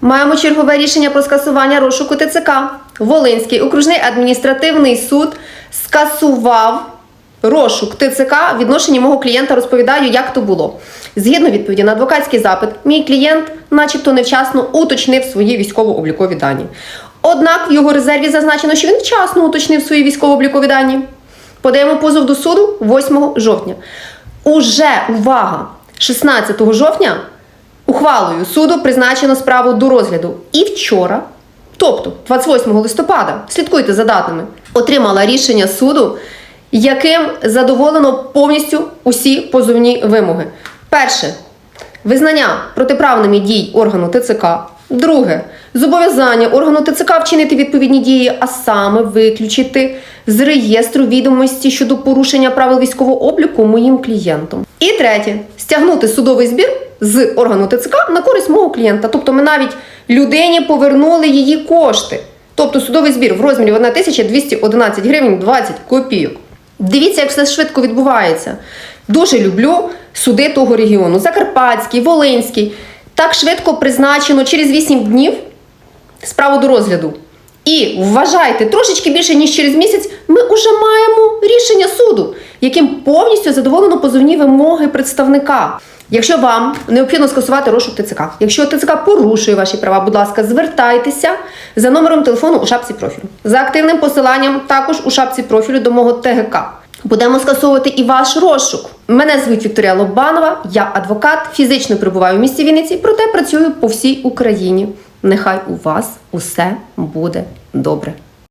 Маємо чергове рішення про скасування розшуку ТЦК. Волинський окружний адміністративний суд скасував розшук ТЦК в відношенні мого клієнта. Розповідаю, як то було. Згідно відповіді на адвокатський запит, мій клієнт, начебто, невчасно уточнив свої військово-облікові дані. Однак в його резерві зазначено, що він вчасно уточнив свої військово-облікові дані. Подаємо позов до суду 8 жовтня. Уже увага! 16 жовтня ухвалою суду призначено справу до розгляду. І вчора, тобто 28 листопада, слідкуйте за датами, отримала рішення суду, яким задоволено повністю усі позовні вимоги. Перше визнання протиправними дій органу ТЦК. Друге зобов'язання органу ТЦК вчинити відповідні дії, а саме виключити з реєстру відомості щодо порушення правил військового обліку моїм клієнтом. І третє стягнути судовий збір з органу ТЦК на користь мого клієнта. Тобто ми навіть людині повернули її кошти. Тобто судовий збір в розмірі 1211 гривень 20 копійок. Дивіться, як все швидко відбувається. Дуже люблю суди того регіону: Закарпатський, Волинський. Так швидко призначено через 8 днів справу до розгляду. І вважайте, трошечки більше ніж через місяць ми вже маємо рішення суду, яким повністю задоволено позовні вимоги представника. Якщо вам необхідно скасувати розшук ТЦК, якщо ТЦК порушує ваші права, будь ласка, звертайтеся за номером телефону у шапці профілю. За активним посиланням також у шапці профілю до мого ТГК. Будемо скасовувати і ваш розшук. Мене звуть Вікторія Лобанова, я адвокат, фізично перебуваю в місті Вінниці, проте працюю по всій Україні. Нехай у вас усе буде добре.